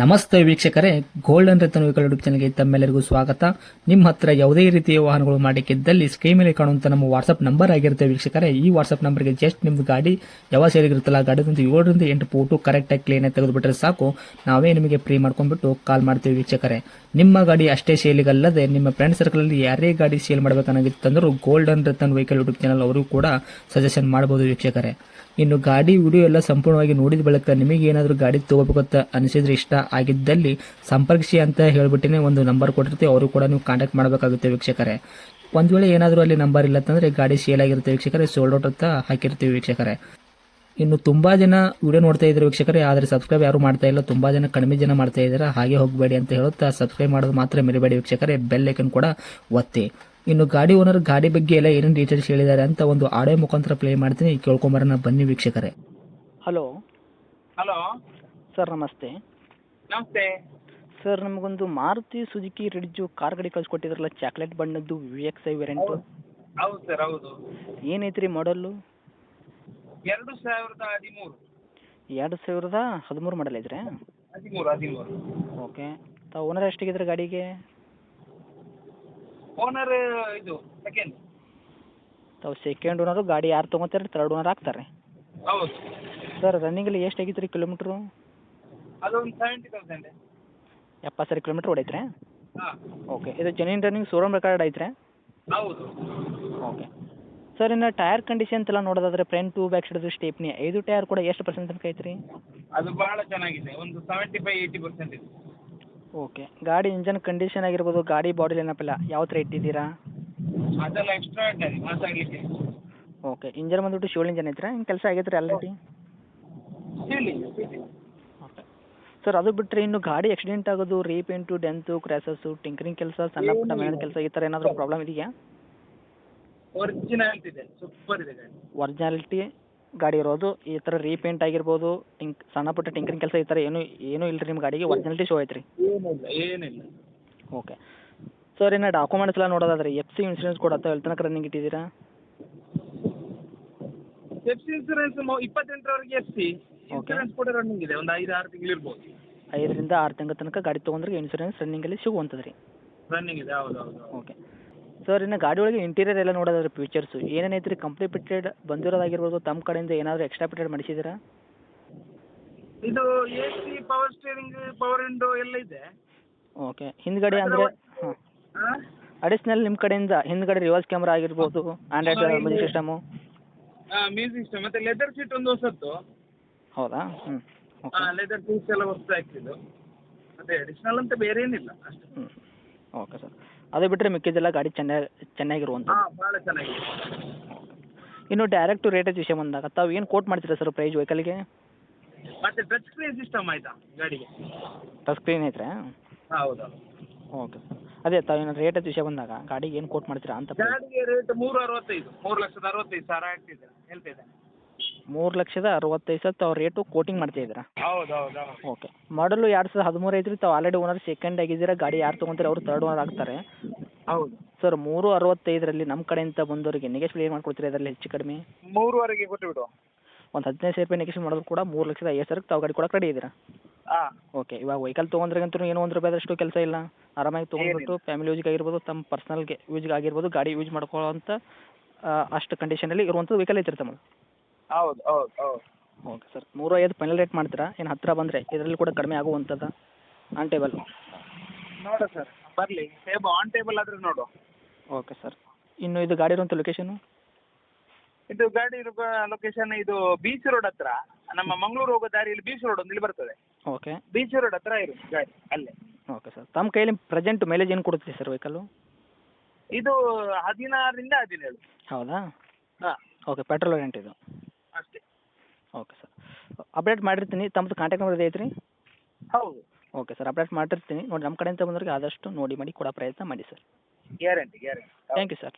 ನಮಸ್ತೆ ವೀಕ್ಷಕರೇ golden Ratan vehicle YouTube ಚಾನಲ್ಗೆ ತಮ್ಮೆಲ್ಲರಿಗೂ ಸ್ವಾಗತ. ನಿಮ್ಮ ಹತ್ರ ಯಾವುದೇ ರೀತಿಯ ವಾಹನಗಳು ಮಾಡಿಕ್ಕಿದ್ದಲ್ಲಿ ಸ್ಕ್ರೀನ್ ಮೇಲೆ ಕಾಣುವಂತ ನಮ್ಮ ವಾಟ್ಸ್ಆಪ್ ನಂಬರ್ ಆಗಿರುತ್ತೆ ವೀಕ್ಷಕರೇ. ಈ ವಾಟ್ಸ್ಆಪ್ ನಂಬರ್ಗೆ ಜಸ್ಟ್ ನಿಮ್ಮ ಗಾಡಿ ಯಾವ ಸೇರಿಗಿರುತ್ತಲ್ಲ ಗಾಡಿದಂತ ಏಳರಿಂದ ಎಂಟು ಫೋಟೋ ಕರೆಕ್ಟಾಗಿ ಕ್ಲೀನಾಗಿ ತೆಗೆದುಬಿಟ್ರೆ ಸಾಕು. ನಾವೇ ನಿಮಗೆ ಫ್ರೀ ಮಾಡ್ಕೊಂಡ್ಬಿಟ್ಟು ಕಾಲ್ ಮಾಡ್ತೀವಿ ವೀಕ್ಷಕರೇ. ನಿಮ್ಮ ಗಾಡಿ ಅಷ್ಟೇ ಸೇಲಿಗಲ್ಲದೆ ನಿಮ್ಮ ಫ್ರೆಂಡ್ ಸರ್ಕಲಲ್ಲಿ ಯಾರೇ ಗಾಡಿ sale ಮಾಡಬೇಕನ್ನಾಗಿತ್ತಂದ್ರೂ golden Ratan vehicle YouTube channel ಅವರು ಕೂಡ ಸಜೆಷನ್ ಮಾಡಬಹುದು ವೀಕ್ಷಕರೇ. ಇನ್ನು ಗಾಡಿ ವಿಡಿಯೋ ಎಲ್ಲ ಸಂಪೂರ್ಣವಾಗಿ ನೋಡಿದ ಬಳಿಕ ನಿಮಗೆ ಏನಾದರೂ ಗಾಡಿ ತಗೋಬೇಕಂತ ಅನಿಸಿದ್ರೆ ಇಷ್ಟ ಆಗಿದ್ದಲ್ಲಿ ಸಂಪರ್ಕಿಸಿ ಅಂತ ಹೇಳ್ಬಿಟ್ಟಿನೇ ಒಂದು ನಂಬರ್ ಕೊಟ್ಟಿರ್ತೀವಿ. ಅವರು ಕೂಡ ನೀವು ಕಾಂಟ್ಯಾಕ್ಟ್ ಮಾಡಬೇಕಾಗುತ್ತೆ ವೀಕ್ಷಕರೇ. ಒಂದು ವೇಳೆ ಏನಾದರೂ ಅಲ್ಲಿ ನಂಬರ್ ಇಲ್ಲ ಅಂತಂದರೆ ಗಾಡಿ ಸೇಲ್ ಆಗಿರುತ್ತೆ ವೀಕ್ಷಕರೇ. ಸೋಲ್ಡ್ ಔಟ್ ಅಂತ ಹಾಕಿರ್ತೀವಿ ವೀಕ್ಷಕರೇ. ಇನ್ನು ತುಂಬ ಜನ ವಿಡಿಯೋ ನೋಡ್ತಾ ಇದ್ದಾರೆ ವೀಕ್ಷಕರೇ ಆದರೆ ಸಬ್ಸ್ಕ್ರೈಬ್ ಯಾರು ಮಾಡ್ತಾ ಇಲ್ಲ. ತುಂಬ ಜನ ಕಡಿಮೆ ಜನ ಮಾಡ್ತಾ ಇದ್ದಾರೆ. ಹಾಗೆ ಹೋಗಬೇಡಿ ಅಂತ ಹೇಳುತ್ತಾ ಸಬ್ಸ್ಕ್ರೈಬ್ ಮಾಡೋದು ಮಾತ್ರ ಮರಿಬೇಡಿ ವೀಕ್ಷಕರೇ. ಬೆಲ್ ಐಕನ್ ಕೂಡ ಒತ್ತಿ. ಇನ್ನು ಗಾಡಿ ಓನರ್ ಗಾಡಿ ಬಗ್ಗೆ ಎಲ್ಲ ಏನೇನು ಡೀಟೇಲ್ಸ್ ಹೇಳಿದ್ದಾರೆ ಅಂತ ಒಂದು ಆಡೋ ಮುಖಾಂತರ ಪ್ಲೇ ಮಾಡ್ತೀನಿ. ಕೇಳ್ಕೊಂಬರೋಣ ಬನ್ನಿ ವೀಕ್ಷಕರೇ. ಹಲೋ ಹಲೋ ಸರ್ ನಮಸ್ತೆ. ನಮಸ್ತೆ. ಸರ್ ನಮಗೊಂದು ಮಾರುತಿ ಸುಜುಕಿ ರಿಡ್ಜು ಕಾರ್ ಗಾಡಿ ಕಳ್ಸಿಕೊಟ್ಟಿದ್ರಲ್ಲ ಚಾಕ್ಲೇಟ್ ಬಣ್ಣದ್ದು ವಿ ಎಕ್ಸ್ ಐ ವೇರಿಯಂಟು ಹೌದು ಸರ್ ಹೌದು. ಏನೈತ್ರಿ ಮಾಡಲ್ಲು? ಎರಡು ಸಾವಿರದ ಹದಿಮೂರು. ಎರಡು ಸಾವಿರದ ಹದಿಮೂರು ಮಾಡಲ್ ಐತ್ರಿ? ಹದಿಮೂರು ಹದಿಮೂರು. ಓಕೆ. ತಾವು ಓನರ್ ಎಷ್ಟಾಗಿದ್ರೆ ಗಾಡಿಗೆ? ಓನರ್ ಇದು ಸೆಕೆಂಡ್ ತಾವು ಸೆಕೆಂಡ್ ಓನರು ಗಾಡಿ ಯಾರು ತೊಗೊತಾರೆ ತರ್ಡ್ ಓನರ್ ಹಾಕ್ತಾರೆ ಹೌದು. ಸರ್ ರನ್ನಿಂಗಲ್ಲಿ ಎಷ್ಟು ಆಗಿತ್ತು ರೀ ಕಿಲೋಮೀಟ್ರು? ಅದೊಂದು ಸೆವೆಂಟಿ ತೌಸಂಡ್ ಎಪ್ಪತ್ತು ಸಾವಿರ ಕಿಲೋಮೀಟ್ರ್ ಓಡೈತ್ರಿ? ಹಾಂ. ಓಕೆ ಇದು ಜೆನ್ಯೂನ್ ರನ್ನಿಂಗ್ ಶೋರೂಮ್ ರೆಕಾರ್ಡ್ ಐತ್ರಿ? ಹೌದು. ಓಕೆ ಸರ್ ಇನ್ನು ಟೈರ್ ಕಂಡೀಷನ್ ಎಲ್ಲ ನೋಡೋದಾದ್ರೆ front two back side stepney ಐದು ಟೈರ್ ಕೂಡ ಎಷ್ಟು ಪರ್ಸೆಂಟ್ ತನಕ ಐತ್ರಿ? ಅದು ಬಹಳ ಚೆನ್ನಾಗಿದೆ. ಒಂದು ಸೆವೆಂಟಿ ಫೈವ್ ಏಯ್ಟಿ ಪರ್ಸೆಂಟ್ ಇದೆ. ಓಕೆ ಗಾಡಿ ಇಂಜನ್ ಕಂಡೀಷನ್ ಆಗಿರ್ಬೋದು ಗಾಡಿ ಬಾಡಿ ಏನಪ್ಪಿಲ್ಲ ಯಾವ ಥರ ಇಟ್ಟಿದ್ದೀರಾ? ಅದೆಲ್ಲ ಎಕ್ಸ್ಟ್ರಾ ಮಾತಾಡಲಿಕ್ಕೆ ಓಕೆ ಇಂಜನ್ ಬಂದ್ಬಿಟ್ಟು ಶಿವಲ್ ಇಂಜನ್ ಐತ್ರಿ? ಹಿಂಗೆ ಕೆಲಸ ಆಗೈತ್ರಿ ಆಲ್ರೆಡಿ ಸರ್ ಅದು ಬಿಟ್ಟರೆ ಇನ್ನು ಗಾಡಿ ಆಕ್ಸಿಡೆಂಟ್ ಆಗೋದು ರೀಪೇಂಟು ಡೆಂತು ಕ್ರ್ಯಾಸಸ್ಸು ಟಿಂಕರಿಂಗ್ ಕೆಲಸ ಸಣ್ಣ ಪುಟ್ಟ ಮನೆ ಕೆಲಸ ಈ ಥರ ಏನಾದರೂ ಪ್ರಾಬ್ಲಮ್ ಇದೆಯಾ? ಒರಿಜಿನಾಲಿಟಿ ಇದೆ. ಸೂಪರ್ ಇದೆ ಗಾಡಿ. ಒರಿಜಿನಾಲಿಟಿ ಗಾಡಿ ಇರೋದು ಈ ಥರ ರೀಪೇಂಟ್ ಆಗಿರ್ಬೋದು ಟಿಂಕ್ ಸಣ್ಣ ಪುಟ್ಟ ಟಿಂಕರಿಂಗ್ ಕೆಲಸ ಈ ಥರ ಏನು ಏನೂ ಇಲ್ಲ ರೀ ನಿಮ್ಮ ಗಾಡಿಗೆ ಒರಿಜಿನಾಲಿಟಿ ಶೋ ಐತ್ರಿ. ಏನಿಲ್ಲ ಏನಿಲ್ಲ. ಓಕೆ ಸರ್ ಇನ್ನು ಡಾಕ್ಯುಮೆಂಟ್ಸ್ ಎಲ್ಲ ನೋಡೋದಾದ್ರೆ ಎಫ್ ಸಿ ಇನ್ಸೂರೆನ್ಸ್ ಕೂಡ ಅಥವಾ ಎಲ್ಲಿ ತನಕ ರನ್ನಿಂಗ್ ಇಟ್ಟಿದ್ದೀರಾ ಎಫ್ ಸಿ ಇನ್ಸೂರೆನ್ಸ್ ಇಪ್ಪತ್ತೆಂಟರವರೆಗೆ ಎಫ್ ಸಿ ಇನ್ಸೂರೆನ್ಸ್ ಕೂಡ ರನ್ನಿಂಗ್ ಇದೆ ಒಂದು ಐದು ಆರು ತಿಂಗಳು ಇರ್ಬೋದು. ಐದರಿಂದ ಆರು ತಿಂಗಳ ತನಕ ಗಾಡಿ ತೊಗೊಂಡ್ರೆ ಇನ್ಸೂರೆನ್ಸ್ ರನ್ನಿಂಗಲ್ಲಿ ಸಿಗುವಂಥದ್ದು ರೀ. ರನ್ನಿಂಗ್ ಇದೆ ಹೌದು ಹೌದು ಓಕೆ ಸರ್ ಇನ್ನು ಗಾಡಿ ಒಳಗೆ ಇಂಟೀರಿಯರ್ ಎಲ್ಲ ನೋಡೋದಾದ್ರೆ ಫೀಚರ್ಸು ಏನೇನು ಐತ್ರಿ? ಕಂಪ್ನಿ ಫಿಟೆಡ್ ಬಂದಿರೋದಾಗಿರ್ಬೋದು ತಮ್ಮ ಕಡೆಯಿಂದ ಏನಾದರೂ ಎಕ್ಸ್ಟ್ರಾ ಫಿಟೆಡ್ ಮಾಡಿಸಿದ್ದೀರಾ? ಇದು A C power steering power window ಎಲ್ಲ ಇದೆ. ಓಕೆ ಹಿಂದ್ಗಡೆ ಅಂದರೆ ಹಾಂ. ಅಡಿಷ್ನಲ್ ನಿಮ್ಮ ಕಡೆಯಿಂದ ಹಿಂದ್ಗಡೆ ರಿವರ್ಸ್ ಕ್ಯಾಮ್ರಾ ಆಗಿರ್ಬೋದು android music system music system ಮತ್ತೆ ಲೆದರ್ ಸೀಟ್ ಒಂದು ಹೊಸತ್ತು ಹೌದಾ? ಹ್ಞೂ ಓಕೆ ಲೆದರ್ ಪೀಸ್ ಎಲ್ಲ ವಸ್ತು ಹಾಕಿದ್ದು ಅದೇ ಅಡಿಷನಲ್ ಅಂತ ಬೇರೆ ಏನಿಲ್ಲ ಅಷ್ಟೇ. ಹ್ಞೂ ಓಕೆ ಸರ್ ಅದೇ ಬಿಟ್ಟರೆ ಮಿಕ್ಕಿದ್ದೆಲ್ಲ ಗಾಡಿ ಚೆನ್ನಾಗಿ ಚೆನ್ನಾಗಿರುವಂಥದ್ದು ಹಾಂ ಭಾಳ ಚೆನ್ನಾಗಿದೆ. ಇನ್ನು ಡೈರೆಕ್ಟ್ ರೇಟ್ ವಿಷಯ ಬಂದಾಗ ತಾವು ಏನು ಕೋಟ್ ಮಾಡ್ತೀರಾ ಸರ್ ಪ್ರೈಸ್ ವೆಹಿಕಲ್ಗೆ ಮತ್ತೆ ಟಚ್ ಸ್ಕ್ರೀನ್ ಸಿಸ್ಟಮ್ ಆಯ್ತಾ ಗಾಡಿಗೆ? ಟಚ್ ಸ್ಕ್ರೀನ್ ಐತ್ರಾ? ಹೌದು. ಓಕೆ ಸರ್ ಅದೇ ತಾವು ರೇಟ್ ರೇಟೇಜ್ ವಿಷಯ ಬಂದಾಗ ಗಾಡಿಗೆ ಏನು ಕೋಟ್ ಮಾಡ್ತೀರಾ ಅಂತ ಗಾಡಿಗೆ ರೇಟ್ ಮೂರು ಅರವತ್ತೈದು ಮೂರು ಲಕ್ಷದ ಅರವತ್ತೈದು ಸಾವಿರ ಆಗ್ತಿದೆ ಹೇಳ್ತಿದ್ದೆ ಮೂರು ಲಕ್ಷದ ಅರವತ್ತೈದು ಸಾವಿರ ತಾವು ರೇಟು ಕೋಟಿಂಗ್ ಮಾಡ್ತಾ ಇದ್ದೀರಾ? ಹೌದು ಹೌದು. ಹೌದು ಓಕೆ ಮಾಡಲು ಎರಡು ಸಾವಿರದ ಹದಿಮೂರು ಐತ್ರಿ ತಾವು ಆಲ್ರೆಡಿ ಓನರ್ ಸೆಕೆಂಡ್ ಆಗಿದ್ದೀರಾ ಗಾಡಿ ಯಾರು ತೊಗೊಂತಾರೆ ಅವರು ತರ್ಡ್ ಓನರ್ ಆಗ್ತಾರೆ. ಹೌದು. ಸರ್ ಮೂರು ಅರವತ್ತೈದರಲ್ಲಿ ನಮ್ಮ ಕಡೆಯಿಂದ ಬಂದವರಿಗೆ ನೆಗೆಶ್ವಲ್ ಏನು ಮಾಡ್ಕೊಡ್ತೀರಾ ಇದರಲ್ಲಿ ಹೆಚ್ಚು ಕಡಿಮೆ? ಮೂರುವರೆಗೆ ಕೊಟ್ಟುಬಿಡು ಒಂದು ಹದಿನೈದು ಸಾವಿರ ರೂಪಾಯಿ ನೆಗೆಶ್ವಲ್ ಮಾಡಿದ್ರು ಕೂಡ ಮೂರು ಲಕ್ಷದ ಐದು ಸಾವಿರಕ್ಕೆ ತಾವು ಗಾಡಿ ಕೊಡಕ್ಕೆ ರೆಡಿ ಇದ್ದೀರಾ ಹಾಂ. ಓಕೆ ಇವಾಗ ವೆಹಿಕಲ್ ತೊಗೊಂಡ್ರಿಗಂತೂ ಏನೋ ಒಂದು ರೂಪಾಯಿದಷ್ಟು ಕೆಲಸ ಇಲ್ಲ. ಆರಾಮಾಗಿ ತೊಗೊಂಡ್ಬಿಟ್ಟು ಫ್ಯಾಮಿಲಿ ಯೂಸ್ಗೆ ಆಗಿರ್ಬೋದು ತಮ್ಮ ಪರ್ಸ್ನಲ್ಗೆ ಯೂಸ್ಗೆ ಆಗಿರ್ಬೋದು ಗಾಡಿ ಯೂಸ್ ಮಾಡ್ಕೊಳ್ಳೋ ಅಷ್ಟು ಕಂಡೀಷನಲ್ಲಿ ಇರುವಂಥದ್ದು ವೆಹಿಕಲ್ ಐತಿರ್ತಮ್ಮ ತಮ್ಮ ಹೌದು ಹೌದು ಹೌದು. Okay sir. ಮೂರು ಐದು ಫೈನಲ್ ರೇಟ್ ಮಾಡ್ತೀರಾ? ಏನು ಹತ್ತಿರ ಬಂದರೆ? ಇದರಲ್ಲಿ ಕೂಡ ಕಡಿಮೆ ಆಗುವಂಥದ್ದು ಆನ್ ಟೇಬಲ್ ನೋಡು ಸರ್ ಬರಲಿ. ಸೇಬು ಆನ್ ಟೇಬಲ್ ಆದರೆ ನೋಡು. ಓಕೆ ಸರ್ ಇನ್ನು ಇದು ಗಾಡಿ ಇರುವಂಥ ಲೊಕೇಶನು ಇದು ಗಾಡಿ ಇರುವ ಲೊಕೇಶನ್ ಇದು ಬೀಚ್ ರೋಡ್ ಹತ್ರ. ನಮ್ಮ ಮಂಗಳೂರು ಹೋಗೋ ದಾರಿಯಲ್ಲಿ ಬೀಚ್ ರೋಡ್ ಒಂದು ಇಲ್ಲಿ ಬರ್ತದೆ. ಓಕೆ ಬೀಚ್ ರೋಡ್ ಹತ್ರ ಇರುತ್ತೆ ಗಾಡಿ ಅಲ್ಲೇ. ಓಕೆ ಸರ್ ತಮ್ಮ ಕೈಯಲ್ಲಿ ಪ್ರೆಸೆಂಟ್ ಮೈಲೇಜ್ ಏನು ಕೊಡುತ್ತೆ ಸರ್ ವೆಹಿಕಲ್ಲು ಇದು ಹದಿನಾರರಿಂದ ಹದಿನೇಳು. ಹೌದಾ? ಹಾಂ. ಓಕೆ ಪೆಟ್ರೋಲ್ ರೆಂಟ್ ಇದು. ಓಕೆ ಸರ್ ಅಪ್ಡೇಟ್ ಮಾಡಿರ್ತೀನಿ. ತಮ್ಮದು ಕಾಂಟ್ಯಾಕ್ಟ್ ನಂಬರ್ ಐತ್ರಿ? ಹೌದು. ಓಕೆ ಸರ್ ಅಪ್ಡೇಟ್ ಮಾಡಿರ್ತೀನಿ ನೋಡಿ ನಮ್ಮ ಕಡೆಯಿಂದ ಬಂದವ್ರಿಗೆ ಆದಷ್ಟು ನೋಡಿ ಮಾಡಿ ಕೊಡೋ ಪ್ರಯತ್ನ ಮಾಡಿ sir guarantee guarantee thank you sir